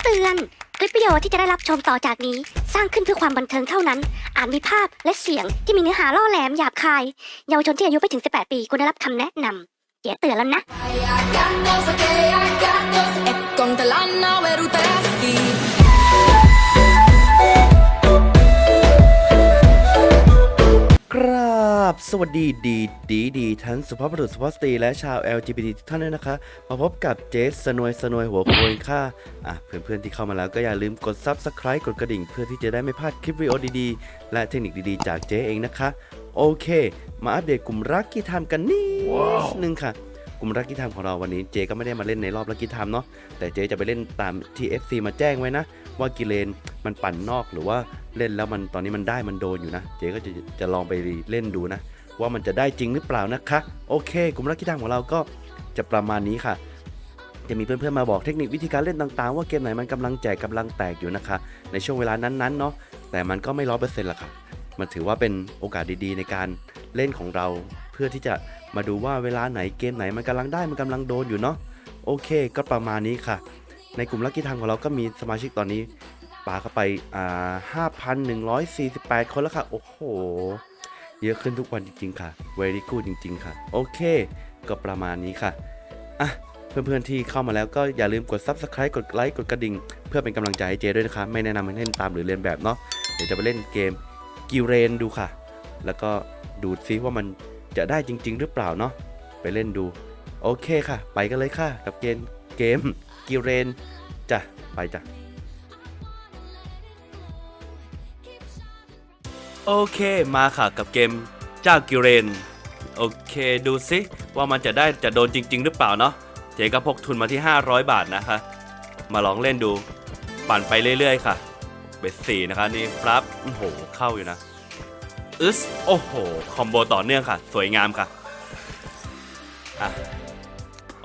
ำเตือน คลิปวิดีโอที่จะได้รับชมต่อจากนี้ สร้างขึ้นเพื่อความบันเทิงเท่านั้น อาจมีภาพและเสียงที่มีเนื้อหาล่อแหลมหยาบคาย เยาวชนที่อายุไม่ถึง 18 ปีควรได้รับคำแนะนำเดี๋ยวเตือนแล้วนะ Gandoso che gandoso e con te la nave rutas. ราบสวัสดีดีดีดีทั้งสุภาพบุรุษสุภาพสตรีและชาว LGBT ทุกท่านด้วยนะคะ มาพบกับเจสสนวยสนวยหัวโคยค่าอะเพื่อนๆที่เข้ามาแล้วก็อย่าลืมกด Subscribe กดกระดิ่ง เพื่อที่จะได้ไม่พลาดคลิปวิดีโอดีๆ และเทคนิคดีๆ จากเจเองนะคะ โอเค มาอัปเดตกลุ่มรักกี้ไทม์กันนิดนึงค่ะกลุ่มรักกี้ไทม์ของเราวันนี้เจก็ไม่ได้มาเล่นในรอบรักกี้ไทม์เนาะแต่เจจะไปเล่นตามที่ FC มาแจ้งไว้นะ ว่ากิเลนมันปั่นนอกหรือว่าเล่นแล้วมันตอนนี้มันได้มันโดนอยู่นะ เจ๊ก็จะจะลองไปเล่นดูนะ ว่ามันจะได้จริงหรือเปล่านะคะ โอเคกลุ่มรักกีฬาของเราก็จะประมาณนี้ค่ะ จะมีเพื่อนๆมาบอกเทคนิควิธีการเล่นต่างๆ ว่าเกมไหนมันกำลังแจกกำลังแตกอยู่นะคะ ในช่วงเวลานั้นๆเนาะแต่มันก็ไม่ร้อยเปอร์เซ็นต์ละค่ะมันถือว่าเป็นโอกาสดีๆ ในการเล่นของเรา เพื่อที่จะมาดูว่าเวลาไหนเกมไหนมันกำลังได้มันกำลังโดนอยู่เนาะโอเค ก็ประมาณนี้ค่ะ ในกลุ่มลักกี้ทังของเราก็มีสมาชิกตอนนี้ปาเข้าไปอ่า5,148คนแล้วค่ะ โอ้โห เยอะขึ้นทุกวันจริง ๆ ค่ะ very good จริง ๆ ค่ะ โอเค ก็ประมาณนี้ค่ะ อะ เพื่อนๆที่เข้ามาแล้วก็อย่าลืมกด subscribe กดไลค์กดกระดิ่ง เพื่อเป็นกำลังใจให้เจด้วยนะคะ ไม่แนะนำให้เล่นตามหรือเรียนแบบเนาะเดี๋ยวจะไปเล่นเกมกิเรนดูค่ะ แล้วก็ดูซิว่ามันจะได้จริง ๆ หรือเปล่าเนาะไปเล่นดู โอเคค่ะ ไปกันเลยค่ะ กับเกม เกมกิเรนจ้ะ ไปจ้ะ โอเคมาค่ะกับเกมเจ้ากิเรน โอเคดูซิว่ามันจะได้จะโดนจริง ๆ หรือเปล่าเนาะเจ๊ก็พกทุนมาที่ 500 บาทนะคะ มาลองเล่นดู ปั่นไปเรื่อย ๆ ค่ะ เบสสี่นะคะนี่ครับโอ้โหเข้าอยู่นะอึสโอ้โห คอมโบต่อเนื่องค่ะ สวยงามค่ะอะ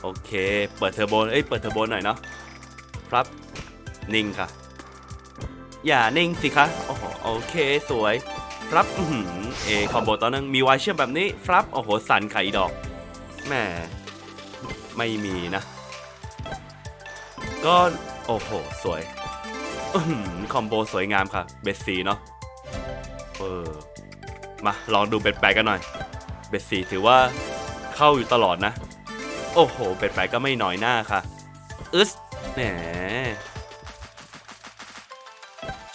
โอเค เปิดเทอร์โบ เอ้ย เปิดเทอร์โบหน่อยเนาะ ครับ นิ่งค่ะ อย่านิ่งสิคะ โอ้โห โอเค สวย ครับอื้อหือเอคอมโบตอนนึง มีไวายเชื่อมแบบนี้ ครับ โอ้โห สันไข่ดอก แหม ไม่มีนะ ก็ โอ้โห สวยอคอมโบสวยงามค่ะ เบสซีเนาะ เออ มา ลองดูเป็ดแปลกกันหน่อย เบสซีถือว่าเข้าอยู่ตลอดนะ โอ้โห เป็ดแปก็ไม่น้อยหน้าค่ะ อึสแหม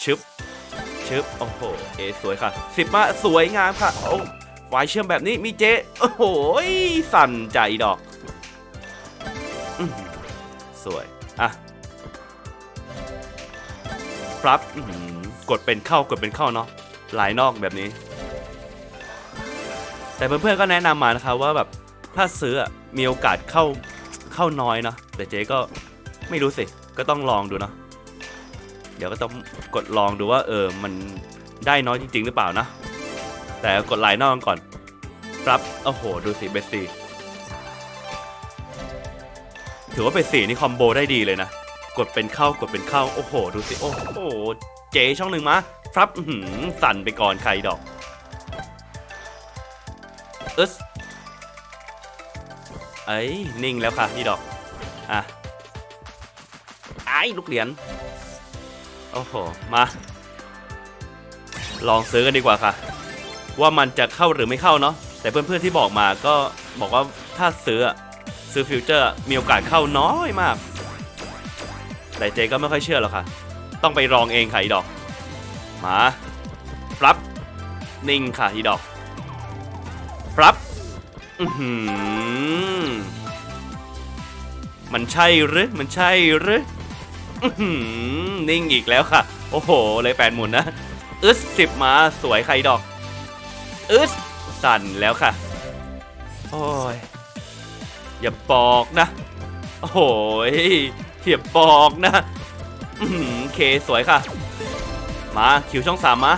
ชึบชึบโอ้โห เอสวยค่ะ สิบมาสวยงามค่ะโอ้วายเชื่อมแบบนี้มีเจโอ้โหสั่นใจดอกอสวย อะครับกดเป็นเข้ากดเป็นเข้าเนาะหลายนอกแบบนี้ แต่เพื่อนๆก็แนะนำมานะคะว่าแบบ ถ้าซื้ออะมีโอกาสเข้าเข้าน้อยเนาะแต่เจ๊ก็ไม่รู้สิ ก็ต้องลองดูเนาะเดี๋ยวก็ต้องกดลองดูว่าเออมันได้น้อยจริง ๆ หรือเปล่านะ แต่กดไลน์นอกก่อนครับโอ้โห ดูสิเบสซี่ถือว่าเบสี่นี่คอมโบได้ดีเลยนะ กดเป็นเข้ากดเป็นเข้า โอ้โห ดูสิ โอ้โห เจช่องหนึ่งมาครับหือสั่นไปก่อนใครดอก เอส เอ้ยนิ่งแล้วค่ะนี่ดอก อะไอ้ลูกเหรียญ โอ้โห มา ลองซื้อกันดีกว่าค่ะ ว่ามันจะเข้าหรือไม่เข้าเนาะ แต่เพื่อนๆที่บอกมาก็บอกว่าถ้าซื้อซื้อฟิวเจอร์มีโอกาสเข้าน้อยมาก แต่เจก็ไม่ค่อยเชื่อหรอกค่ะ ต้องไปลองเองค่ะอีดอก มา ปรับ นิ่งค่ะอีดอก มันใช่หรือ มันใช่หรือนิ่งอีกแล้วค่ะ โอ้โห เลยแปดหมุนนะอึสสิบมาสวยใครดอกอึสสั่นแล้วค่ะ โอ้ย อย่าบอกนะ โอ้โหอย่าบอกนะอื้อเคสวยค่ะ มาคิวช่องสามมา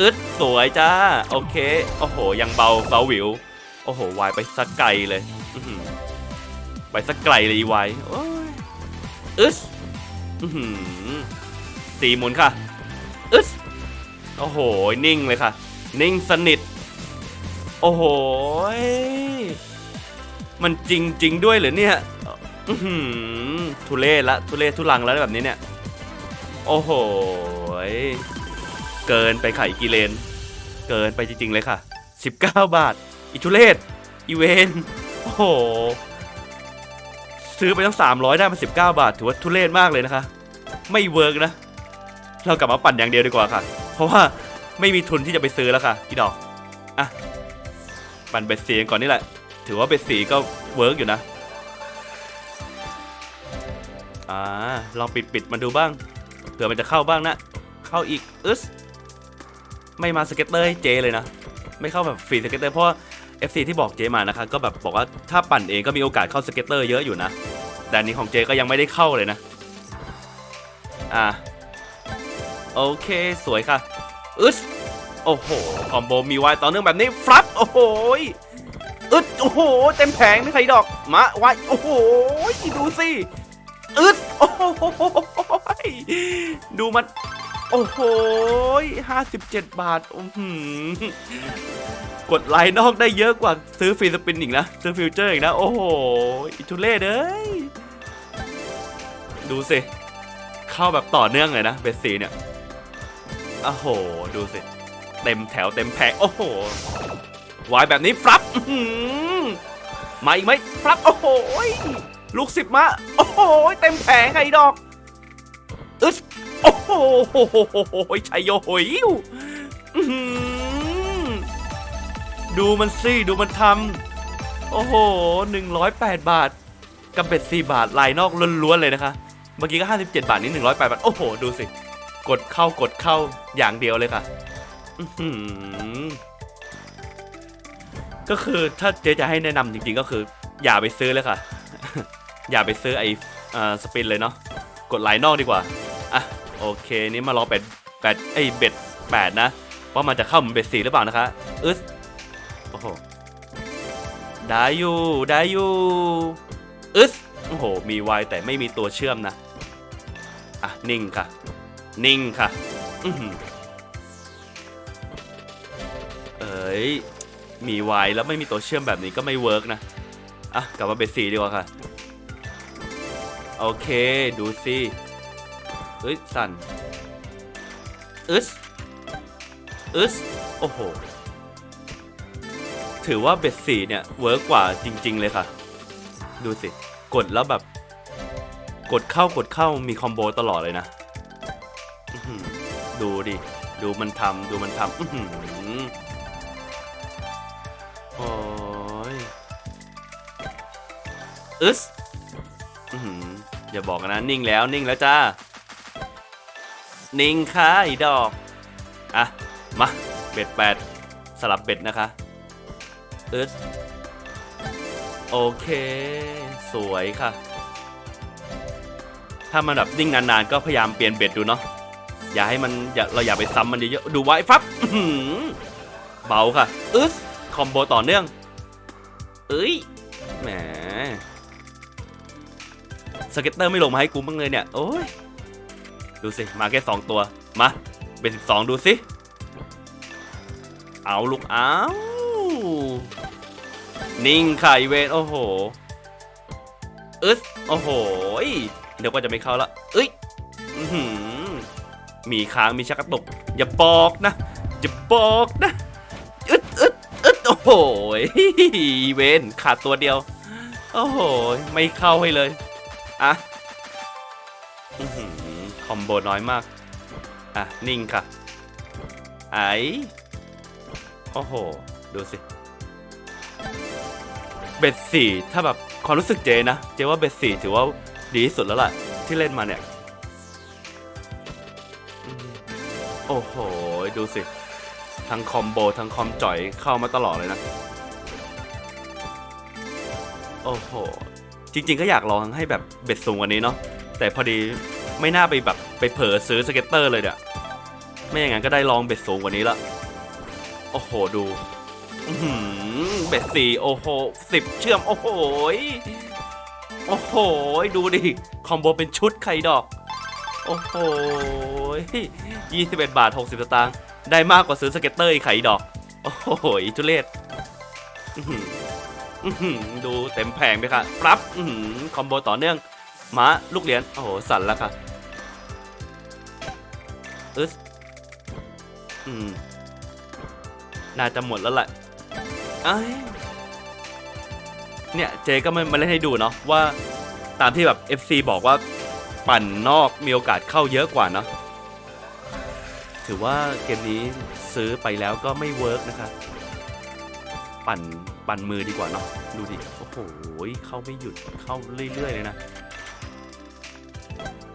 อึดสวยจ้า โอเค โอ้โห ยังเบาเบาหวิว โอ้โห วายไปสักไกลเลยไปสักไกลเลยอีวายอ้ยอึสอื้อหือตีหมุนค่ะอึดโอ้โห นิ่งเลยค่ะ นิ่งสนิท โอ้โห มันจริงจริงด้วยเหรอเนี่ยอือหือทุเรศละ ทุเรศทุลังแล้วแบบนี้เนี่ย โอ้โห เกินไปค่ะอีกกีเลน เกินไปจริง ๆ เลยค่ะ 19 บาท อิทุเลศอีเวนโอ้โห ซื้อไปตั้ง 300 ได้มา 19 บาท ถือว่าทุเรศมากเลยนะคะ ไม่เวิร์กนะ เรากลับมาปั่นอย่างเดียวดีกว่าค่ะ เพราะว่าไม่มีทุนที่จะไปซื้อแล้วค่ะพี่ดอกอะปั่นเบ็ดสีก่อนนี่แหละ ถือว่าเบ็ดสีก็เวิร์กอยู่นะอ่าลองปิดปิดมันดูบ้างเผื่อมันจะเข้าบ้างนะ เข้าอีกอึสไม่มาสเก็ตเตอร์ให้เจเลยนะ ไม่เข้าแบบฟรีสเก็ตเตอร์เพราะ FC ที่บอกเจมานะคะก็แบบบอกว่าถ้าปั่นเองก็มีโอกาสเข้าสเก็ตเตอร์เยอะอยู่นะ แต่อันนี้ของเจก็ยังไม่ได้เข้าเลยนะ อ่าโอเคสวยค่ะอึสโอ้โห คอมโบมีวายต่อเนื่องแบบนี้ฟลับโอ้โหยอึดโอ้โห เต็มแผงไม่ใครดอกมาวายโอ้โหดูสิอึดโอ้โหดูมัน โอ้โหห้าสิบเจ็ดบาทอื้อหือกดไลน์นอกได้เยอะกว่าซื้อฟรีสปินอีกนะ ซื้อฟิวเจอร์อีกนะ โอ้โหอิทุเล่เอ้ยดูสิ เข้าแบบต่อเนื่องเลยนะเบสซีเนี่ยโอ้โห ดูสิ เต็มแถวเต็มแผงโอ้โหวายแบบนี้ฟลับมาอีกไหมฟลับ โอ้โหลูกสิบมา โอ้โห เต็มแผงไอ้ดอกอึด โอ้โหชัยโยโหยวอื้อหือดูมันสิ ดูมันทำ โอ้โห 108 บาท กับเบ็ด 4 บาท ลายนอกล้วนๆเลยนะคะ เมื่อกี้ก็ 57 บาท นี่108 บาท โอ้โห ดูสิ กดเข้ากดเข้าอย่างเดียวเลยค่ะก็คือถ้าเจ๊จะให้แนะนำจริงๆก็คือ อย่าไปซื้อเลยค่ะ อย่าไปซื้อไอ้สปินเลยเนาะ กดไลน์นอกดีกว่า โอเค นี่มารอเป็ดแปดไอ้เบ็ดแปดนะว่ามันจะเข้าเหมือนเบ็ดสี่หรือเปล่านะคะอึสโอ้โหได้อยู่ได้อยู่อึสโอ้โห มีไวแต่ไม่มีตัวเชื่อมนะ อะ นิ่งค่ะ นิ่งค่ะ อือเอ้ย มีไวแล้วไม่มีตัวเชื่อมแบบนี้ก็ไม่เวิร์กนะ อะ กลับมาเบ็ดสี่ดีกว่าค่ะ โอเค ดูสิ เอ้ยสั่นอึสอึสโอ้โห ถือว่าเบ็ดสี่เนี่ยเวิร์กกว่าจริง ๆ เลยค่ะ ดูสิ กดแล้วแบบ กดเข้ากดเข้ามีคอมโบตลอดเลยนะดูดิ ดูมันทำดูมันทำอื้อหือโอ้ยอึสอื้อหืออย่าบอกนะ นิ่งแล้วนิ่งแล้วจ้า นิ่งค่ะไอีดอก อะ มา เบ็ดแปดสลับเบ็ดนะคะอิร์ธโอเค สวยค่ะ ถ้ามันแบบนิ่งนานๆ ก็พยายามเปลี่ยนเบ็ดดูเนาะอย่าให้มันอย่าเราอย่าไปซ้ำมันเยอะๆดูไว้ฟับเบาค่ะอึดคอมโบต่อเนื่องเอ้ยแหมสเก็ตเตอร์ไม่ลงมาให้กูบ้างเลยเนี่ย โอ้ย ดูสิ มาแค่สองตัว มา เป็นสิบสองดูสิ เอาลูกเอานิ่งค่ะเวนโอ้โหอึดโอ้โห เดี๋ยวก็จะไม่เข้าละเอ้ยมีค้างมีชักกระตุกอย่าบอกนะ อย่าบอกนะอึดอึดอึดโอ้โหเวนขาดตัวเดียว โอ้โห ไม่เข้าให้เลย อะอือหือ อมโบน้อยมาก อะ นิ่งค่ะ ไอโอ้โห ดูสิ เบ็ดสี่ถ้าแบบความรู้สึกเจนะ เจว่าเบ็ดสี่ถือว่าดีที่สุดแล้วล่ะ ที่เล่นมาเนี่ย โอ้โห ดูสิ ทั้งคอมโบ ทั้งคอมจ่อยเข้ามาตลอดเลยนะ โอ้โห จริง ๆ ก็อยากลองให้แบบเบ็ดสูงกว่านี้เนาะแต่พอดีไม่น่าไปแบบ ไปเผลอซื้อสเก็ตเตอร์เลยเนี่ยไม่อย่างนั้นก็ได้ลองเบ็ดสูงกว่านี้ละ โอ้โหดูเบ็ดสี่โอ้โหสิบเชื่อมโอ้โหโอ้โหดูดิ คอมโบเป็นชุดไข่ดอก โอ้โหยี่สิบเอ็ดบาทหกสิบสตางค์ได้มากกว่าซื้อสเก็ตเตอร์อีกไข่ดอก โอ้โหยทุเรศดูเต็มแผงไปค่ะปั๊บคอมโบต่อเนื่องม้าลูกเหรียญโอ้โหสั่นแล้วค่ะ อึสอืม น่าจะหมดแล้วแหละเอ้เนี่ย เจก็มามาเล่นให้ดูเนาะว่าตามที่แบบ FC บอกว่าปั่นนอกมีโอกาสเข้าเยอะกว่าเนาะถือว่าเกมนี้ซื้อไปแล้วก็ไม่เวิร์กนะคะปั่นปั่นมือดีกว่าเนาะดูดิโอ้โหเข้าไม่หยุดเข้าเรื่อยๆเลยนะ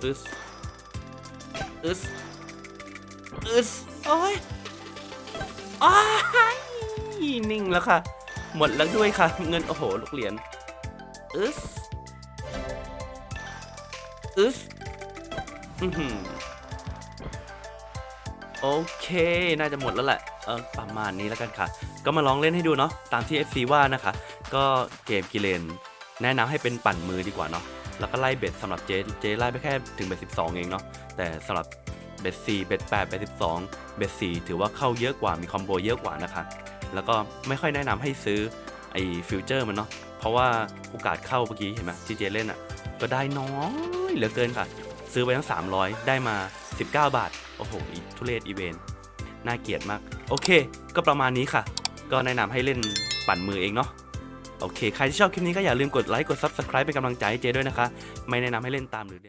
อึสอึส อึสโอ้ยอ้ายนิ่งแล้วค่ะ หมดแล้วด้วยค่ะ เงิน โอ้โห ลูกเหรียญอึสอึสอือหือโอเค น่าจะหมดแล้วแหละ เออ ประมาณนี้แล้วกันค่ะ ก็มาลองเล่นให้ดูเนาะ ตามที่ FC ว่านะคะ ก็เกมกิเลน แนะนำให้เป็นปั่นมือดีกว่าเนาะ แล้วก็ไล่เบ็ดสำหรับเจ เจไล่ไปแค่ถึงเบ็ด12 เองเนาะ แต่สำหรับ เบ็ด4เบ็ด8เบ็ด12เบ็ด4ถือว่าเข้าเยอะกว่ามีคอมโบเยอะกว่านะคะ แล้วก็ไม่ค่อยแนะนำให้ซื้อไอ้ฟิวเจอร์มันเนาะเพราะว่าโอกาสเข้าเมื่อกี้เห็นไหมที่เจเล่นอะ่ะก็ได้น้อยเหลือเกินค่ะ ซื้อไปทั้ง 300 ได้มา 19 บาท โอ้โหอีทุเรศอีเวนน่าเกลียดมาก โอเค ก็ประมาณนี้ค่ะ ก็แนะนำให้เล่นปั่นมือเองเนาะโอเค ใครที่ชอบคลิปนี้ก็อย่าลืมกดไลค์กด Subscribe เป็นกำลังใจให้เจด้วยนะคะ ไม่แนะนำให้เล่นตามหรือ